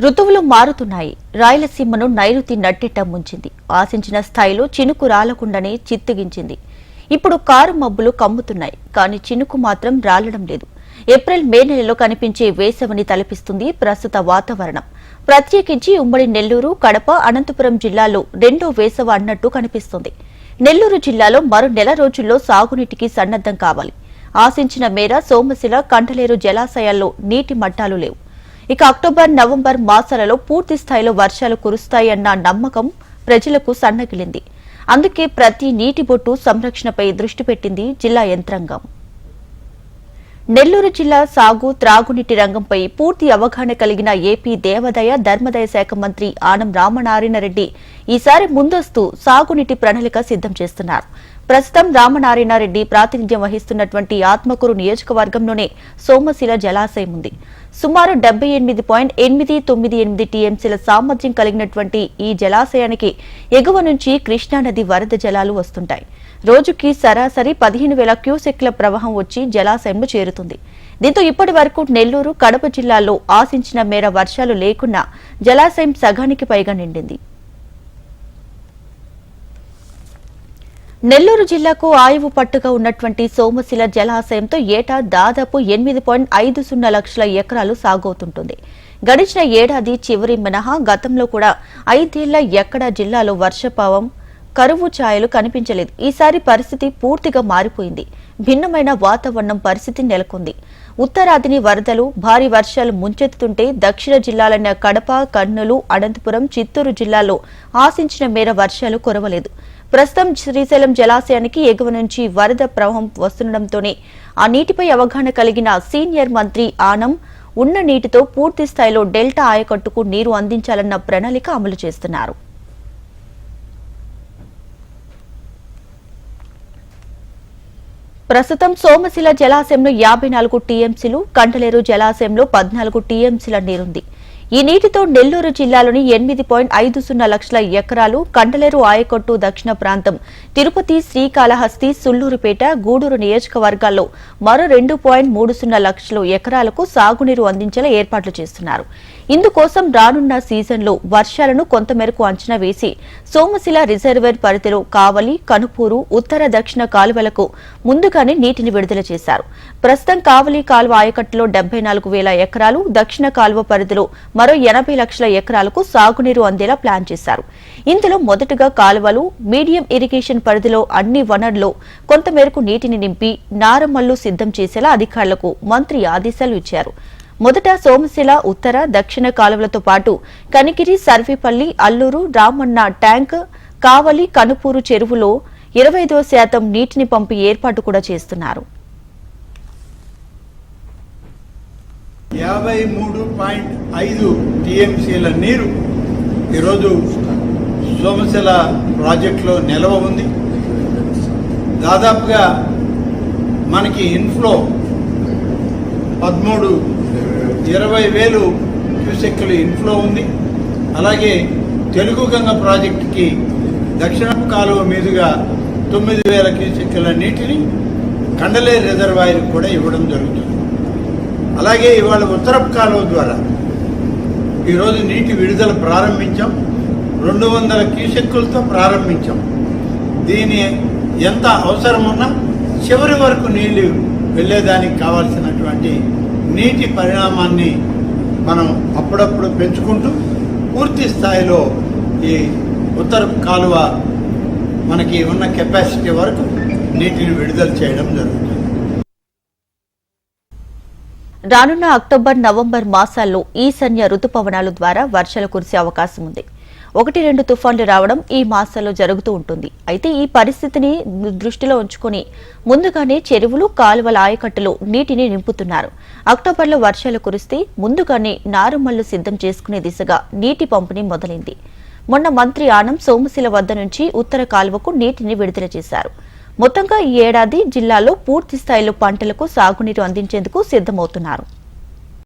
ఋతువులు మారుతున్నాయి. రాయలసీమను నైరుతి నట్టెట్ట ముంచింది. ఆశించిన స్థాయిలో చినుకు రాలకుండానే చిత్తగించింది. ఇప్పుడు కారు మబ్బులు కమ్ముతున్నాయి. కానీ చినుకు మాత్రం రాలడం లేదు. ఏప్రిల్ మే నెలలో కనిపించే వేసవిని తలపిస్తుంది ప్రస్తుత వాతావరణం. ప్రత్యేకించి ఉమ్మడి నెల్లూరు కడప అనంతపురం జిల్లాలో రెండో వేసవ అన్నట్టు కనిపిస్తుంది. నెల్లూరు జిల్లాలో మరో నెల రోజుల్లో సాగునీటికి సన్నద్దం కావాలి. ఆశించిన మేర సోమశిల కంటలేరు జలాశయాల్లో నీటి మట్టాలు లేవు. ఇక అక్టోబర్ నవంబర్ మాసాలలో పూర్తి స్థాయిలో వర్షాలు కురుస్తాయన్న నమ్మకం ప్రజలకు సన్నగిలింది. అందుకే ప్రతి నీటి బొట్టు సంరక్షణపై దృష్టి పెట్టింది జిల్లా యంత్రాంగం. నెల్లూరు జిల్లా సాగు త్రాగునీటి రంగంపై పూర్తి అవగాహన కలిగిన ఏపీ దేవాదాయ ధర్మదాయ శాఖ మంత్రి ఆనం రామనారాయణ రెడ్డి ఈసారి ముందస్తు సాగునీటి ప్రణాళిక సిద్ధం చేస్తున్నారు. ప్రస్తుతం రామనారాయణారెడ్డి ప్రాతినిధ్యం వహిస్తున్నటువంటి ఆత్మకూరు నియోజకవర్గంలోనే సోమశిల జలాశయం ఉంది. సుమారు డెబ్బై ఎనిమిది పాయింట్ ఎనిమిది తొమ్మిది ఎనిమిది టీఎంసీల సామర్థ్యం కలిగినటువంటి ఈ జలాశయానికి ఎగువ నుంచి కృష్ణానది వరద జలాలు వస్తుంటాయి. రోజుకి సరాసరి పదిహేను వేల క్యూసెక్ల ప్రవాహం వచ్చి జలాశయంలో చేరుతుంది. దీంతో ఇప్పటి వరకు నెల్లూరు కడప జిల్లాల్లో ఆశించిన మేర వర్షాలు లేకున్నా జలాశయం సగానికి పైగా నిండింది. నెల్లూరు జిల్లాకు ఆయువు పట్టుగా ఉన్నటువంటి సోమశిల జలాశయంతో ఏటా దాదాపు ఎనిమిది పాయింట్ ఐదు సున్నా లక్షల ఎకరాలు సాగవుతుంటుంది. గడిచిన ఏడాది చివరి మినహా గతంలో కూడా ఐదేళ్ళ ఎక్కడా జిల్లాలో వర్షపావం కరువు ఛాయలు కనిపించలేదు. ఈసారి పరిస్థితి పూర్తిగా మారిపోయింది. భిన్నమైన వాతావరణం పరిస్థితి నెలకొంది. ఉత్తరాదిని వరదలు భారీ వర్షాలు ముంచెత్తుతుంటే దక్షిణ జిల్లాలైన కడప కర్నూలు అనంతపురం చిత్తూరు జిల్లాల్లో ఆశించిన మేర వర్షాలు కురవలేదు. ప్రస్తుతం శ్రీశైలం జలాశయానికి ఎగువ నుంచి వరద ప్రవాహం వస్తుండటంతోనే ఆ నీటిపై అవగాహన కలిగిన సీనియర్ మంత్రి ఆనం ఉన్న నీటితో పూర్తి స్థాయిలో డెల్టా ఆయకట్టుకు నీరు అందించాలన్న ప్రణాళిక అమలు చేస్తున్నారు. ప్రస్తుతం సోమశిల జలాశయంలో యాభై నాలుగు టీఎంసీలు కంటలేరు జలాశయంలో పద్నాలుగు టీఎంసీల నీరుంది. ఈ నీటితో నెల్లూరు జిల్లాలోని ఎనిమిది పాయింట్ ఐదు సున్నా లక్షల ఎకరాలు కండలేరు ఆయకట్టు దక్షిణ ప్రాంతం తిరుపతి శ్రీకాళహస్తి సుళ్ళూరుపేట గూడూరు నియోజకవర్గాల్లో మరో రెండు పాయింట్ మూడు సున్నా లక్షల ఎకరాలకు సాగునీరు అందించేలా ఏర్పాట్లు చేస్తున్నారు. ఇందుకోసం రానున్న సీజన్లో వర్షాలను కొంతమేరకు అంచనా వేసి సోమశిల రిజర్వేర్ పరిధిలో కావలి కనుపూరు ఉత్తర దక్షిణ కాలువలకు ముందుగానే నీటిని విడుదల చేశారు. ప్రస్తుతం కావలి కాలువ ఆయకట్టులో డెబ్బై నాలుగు వేల ఎకరాలు దక్షిణ కాలువ పరిధిలో మరో ఎనభై లక్షల ఎకరాలకు సాగునీరు అందేలా ప్లాన్ చేశారు. ఇందులో మొదటగా కాలువలు మీడియం ఇరిగేషన్ పరిధిలో అన్ని వనరులు కొంతమేరకు నీటిని నింపి నారమల్లు సిద్ధం చేసేలా అధికారులకు మంత్రి ఆదేశాలు ఇచ్చారు. మొదట సోమశిల ఉత్తర దక్షిణ కాలువలతో పాటు కనికిరి సర్వేపల్లి అల్లూరు రామన్న ట్యాంక్ కావలి కనుపూరు చెరువులో ఇరవై శాతం నీటిని పంపి ఏర్పాటు కూడా చేస్తున్నారు. యాభై మూడు పాయింట్ ఐదు టీఎంసీల నీరు ఈరోజు సోమశిల ప్రాజెక్టులో నిల్వ ఉంది. దాదాపుగా మనకి ఇన్ఫ్లో పదమూడు ఇరవై వేలు క్యూసెక్కులు ఇన్ఫ్లో ఉంది. అలాగే తెలుగు గంగ ప్రాజెక్టుకి దక్షిణపు కాలువ మీదుగా తొమ్మిది వేల క్యూసెక్కుల నీటిని కండలే రిజర్వాయర్ కూడా ఇవ్వడం జరుగుతుంది. అలాగే ఇవాళ ఉత్తరపు కాలువ ద్వారా ఈరోజు నీటి విడుదల ప్రారంభించాం. రెండు వందల క్యూసెక్కులతో ప్రారంభించాం. దీని ఎంత అవసరమున్నా చివరి వరకు నీళ్ళు వెళ్ళేదానికి కావాల్సినటువంటి నీటి పరిణామాన్ని మనం అప్పుడప్పుడు పెంచుకుంటూ పూర్తి స్థాయిలో ఈ ఉత్తర కాలువ మనకి ఉన్న కెపాసిటీ వరకు నీటిని విడుదల చేయడం జరుగుతుంది. రానున్న అక్టోబర్ నవంబర్ మాసాల్లో ఈశాన్య రుతుపవనాలు ద్వారా వర్షాలు కురిసే అవకాశం ఉంది. ఒకటి రెండు తుఫాన్లు రావడం ఈ మాసాల్లో జరుగుతూ ఉంటుంది. అయితే ఈ పరిస్థితిని దృష్టిలో ఉంచుకొని ముందుగానే చెరువులు కాలువల ఆయకట్టులు నీటిని నింపుతున్నారు. అక్టోబర్లో వర్షాలు కురిస్తే ముందుగానే నారుమల్లు సిద్ధం చేసుకునే దిశగా నీటి పంపిణీ మొదలైంది. మొన్న మంత్రి ఆనం సోమశిల వద్ద నుంచి ఉత్తర కాలువకు నీటిని విడుదల చేశారు. మొత్తంగా ఈ ఏడాది జిల్లాలో పూర్తి స్థాయిలో పంటలకు సాగునీరు అందించేందుకు సిద్ధమవుతున్నారు.